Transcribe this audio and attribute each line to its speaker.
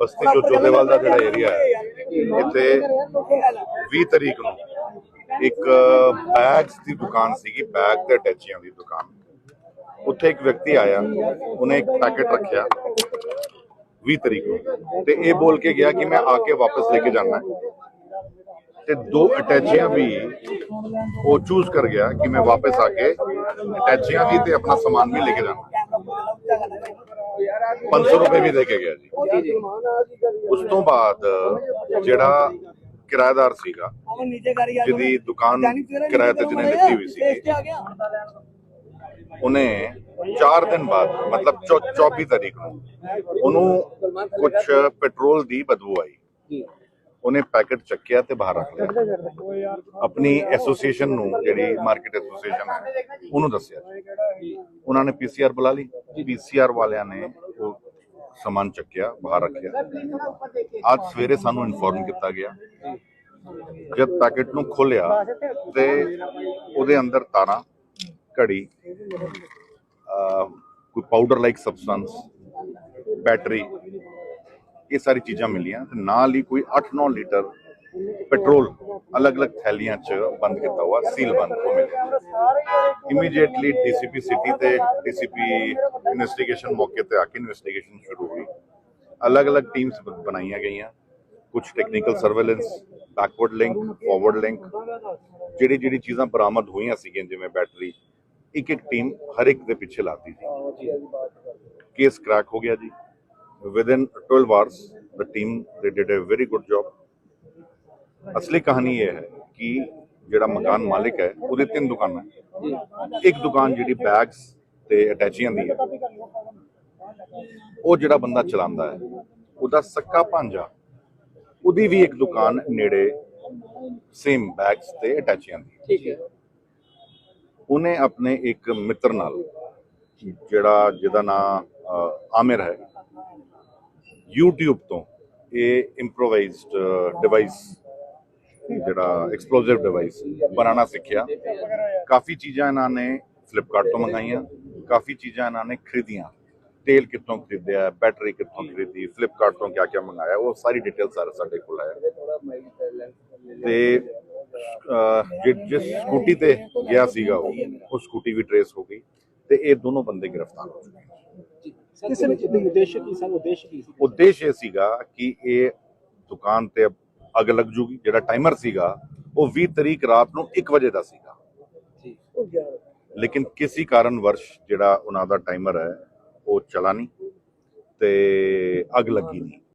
Speaker 1: ਬਸਤੀ ਜੋ ਜੋਧੇਵਾਲ ਦਾ ਜਿਹੜਾ ਏਰੀਆ ਹੈ, ਇੱਥੇ 20 ਤਰੀਕ ਨੂੰ ਇੱਕ ਬੈਗਸ ਦੀ ਦੁਕਾਨ ਸੀਗੀ ਬੈਗ ਤੇ ਅਟੈਚੀਆਂ ਦੀ ਦੁਕਾਨ। ਉੱਥੇ ਇੱਕ ਵਿਅਕਤੀ ਆਇਆ, ਉਹਨੇ ਇੱਕ ਪੈਕੇਟ ਰੱਖਿਆ 20 ਤਰੀਕ ਨੂੰ। ਤੇ ਇਹ ਬੋਲ ਕੇ ਗਿਆ ਕਿ ਮੈਂ ਆ ਕੇ ਵਾਪਸ ਲੈ ਕੇ ਜਾਣਾ ਹੈ। ਤੇ ਦੋ ਅਟੈਚੀਆਂ ਵੀ ਉਹ ਚੂਜ਼ ਕਰ ਗਿਆ ਕਿ ਮੈਂ ਵਾਪਸ ਆ ਕੇ ਅਟੈਚੀਆਂ ਵੀ ਤੇ ਆਪਣਾ ਸਮਾਨ ਵੀ ਲੈ ਕੇ ਜਾਣਾ 500 ਰੁਪਏ ਵੀ ਦੇ ਕੇ ਗਿਆ ਜੀ। ਉਸ ਤੋਂ ਬਾਅਦ ਜਿਹੜਾ ਕਿਰਾਏਦਾਰ ਸੀਗਾ ਜਿਹਦੀ ਦੁਕਾਨ ਕਿਰਾਏ ਤੇ ਜਿਹਨੇ ਲਿੱਤੀ ਹੋਈ ਸੀ ਉਹਨੇ 4 ਦਿਨ ਬਾਅਦ ਮਤਲਬ ਚੌ- 24 ਤਰੀਕ ਨੂੰ ਉਹਨੂੰ ਕੁਝ ਪੈਟਰੋਲ ਦੀ ਬਦਬੂ ਆਈ। ਉਹਨੇ ਪੈਕੇਟ ਚੱਕਿਆ ਤੇ ਬਾਹਰ ਰੱਖ ਲਿਆ। ਆਪਣੀ ਐਸੋਸੀਏਸ਼ਨ ਨੂੰ ਜਿਹੜੀ ਮਾਰਕੀਟ ਐਸੋਸੀਏਸ਼ਨ ਹੈ ਉਹਨੂੰ ਦੱਸਿਆ ਉਹਨਾਂ ਨੇ ਪੀਸੀਆਰ ਬੁਲਾ ਲਈ। ਪੀਸੀਆਰ ਵਾਲਿਆਂ ਨੇ ਸਮਾਨ ਚੱਕਿਆ, ਬਾਹਰ ਰੱਖਿਆ। ਅੱਜ ਸਵੇਰੇ ਸਾਨੂੰ ਇਨਫੋਰਮ ਕੀਤਾ ਗਿਆ। ਜਦ ਪੈਕੇਟ ਨੂੰ ਖੋਲਿਆ ਤੇ ਉਹਦੇ ਅੰਦਰ ਤਾਰਾਂ, ਘੜੀ ਕੋਈ ਪਾਊਡਰ ਲਾਈਕ ਸਬਸਟੈਂਸ ਬੈਟਰੀ ਇਹ ਸਾਰੀ ਚੀਜ਼ਾਂ ਮਿਲੀਆਂ। ਤੇ ਨਾਲ ਹੀ ਕੋਈ 8-9 ਲੀਟਰ ਪੈਟਰੋਲ ਅਲੱਗ-ਅਲੱਗ ਥੈਲੀਆਂ 'ਚ ਬੰਦ ਕੀਤਾ ਹੋਇਆ ਸੀਲ ਬੰਦ ਹੋ ਮਿਲਿਆ ਇਮੀਡੀਏਟਲੀ ਡੀਸੀਪੀ ਸਿਟੀ ਤੇ ਡੀਸੀਪੀ ਇਨਵੈਸਟੀਗੇਸ਼ਨ ਮੌਕੇ ਤੇ ਆ ਕੇ ਇਨਵੈਸਟੀਗੇਸ਼ਨ ਸ਼ੁਰੂ ਹੋਈ ਅਲੱਗ-ਅਲੱਗ ਟੀਮਸ ਬਣਾਈਆਂ ਗਈਆਂ ਕੁਝ technical surveillance backward link forward link ਜਿਹੜੀ ਜਿਹੜੀ ਚੀਜ਼ਾਂ ਬਰਾਮਦ ਹੋਈਆਂ ਸੀਗੀਆਂ ਜਿਵੇਂ ਬੈਟਰੀ ਇੱਕ ਇੱਕ ਟੀਮ ਹਰ ਇੱਕ ਦੇ ਪਿੱਛੇ ਲਾਤੀ ਸੀ ਕੇਸ ਕ੍ਰੈਕ ਹੋ ਗਿਆ ਜੀ within 12 hours the team they did a very good job ਅਸਲੀ ਕਹਾਣੀ ਇਹ ਹੈ ਕਿ ਜਿਹੜਾ ਮਕਾਨ ਮਾਲਿਕ ਹੈ ਉਹਦੇ ਤਿੰਨ ਦੁਕਾਨਾਂ ਹੈ ਇੱਕ ਦੁਕਾਨ ਜਿਹੜੀ ਬੈਗਸ ਤੇ ਅਟੈਚੀਆਂ ਦੀ ਹੈ ਉਹ ਜਿਹੜਾ ਬੰਦਾ ਚਲਾਉਂਦਾ ਹੈ ਉਹਦਾ ਸੱਕਾ ਭਾਂਜਾ ਉਹਦੀ ਵੀ ਇੱਕ ਦੁਕਾਨ ਨੇੜੇ ਸੇਮ ਬੈਗਸ ਤੇ ਅਟੈਚੀਆਂ ਦੀ।
Speaker 2: ਠੀਕ ਹੈ
Speaker 1: ਉਹਨੇ ਆਪਣੇ ਇੱਕ ਮਿੱਤਰ ਨਾਲ ਜਿਹੜਾ ਜਿਹਦਾ ਨਾਮ ਆਮਿਰ ਹੈ YouTube ਤੋਂ ਇਹ ਇੰਪਰੋਵਾਈਜ਼ਡ ਡਿਵਾਈਸ ਜਿਹੜਾ ਐਕਸਪਲੋਸਿਵ ਡਿਵਾਈਸ ਬਣਾਉਣਾ ਸਿੱਖਿਆ। ਕਾਫੀ ਚੀਜ਼ਾਂ ਇਹਨਾਂ ਨੇ ਫਲਿੱਪਕਾਰਟ ਤੋਂ ਮੰਗਾਈਆਂ ਕਾਫੀ ਚੀਜ਼ਾਂ ਇਹਨਾਂ ਨੇ ਖਰੀਦੀਆਂ। ਤੇਲ ਕਿੱਥੋਂ ਖਰੀਦਿਆ ਬੈਟਰੀ ਕਿੱਥੋਂ ਖਰੀਦੀ ਫਲਿੱਪਕਾਰਟ ਤੋਂ ਕਿਆ ਕਿਆ ਮੰਗਾਇਆ ਉਹ ਸਾਰੀ ਡਿਟੇਲ ਸਾਰੇ ਸਾਡੇ ਕੋਲ ਹੈ ਤੇ ਜਿਸ ਸਕੂਟੀ ਤੇ ਗਿਆ ਸੀਗਾ ਉਹ ਉਹ ਸਕੂਟੀ ਵੀ ਟਰੇਸ ਹੋ ਗਈ ਤੇ ਇਹ ਦੋਨੋਂ ਬੰਦੇ ਗ੍ਰਿਫਤਾਰ ਹੋ ਚੁੱਕੇ
Speaker 2: ਕਿਸੇ ਨੇ ਉਦੇਸ਼ ਕੀ ਸਨ ਉਦੇਸ਼ ਕੀ ਸੀ?
Speaker 1: ਉਦੇਸ਼ ਇਹ ਸੀਗਾ ਕਿ ਇਹ ਦੁਕਾਨ ਤੇ ਅੱਗ ਲੱਗ ਜੂਗੀ, ਜਿਹੜਾ ਟਾਈਮਰ ਸੀਗਾ, ਉਹ 20 ਤਰੀਕ ਰਾਤ ਨੂੰ 1 ਵਜੇ ਦਾ ਸੀਗਾ।
Speaker 2: ਜੀ
Speaker 1: ਲੇਕਿਨ ਕਿਸੇ ਕਾਰਨ ਵਰਸ਼ ਜਿਹੜਾ ਉਹਨਾਂ ਦਾ ਟਾਈਮਰ ਹੈ, ਉਹ ਚਲਾ ਨਹੀਂ ਤੇ ਅੱਗ ਲੱਗੀ ਨਹੀਂ।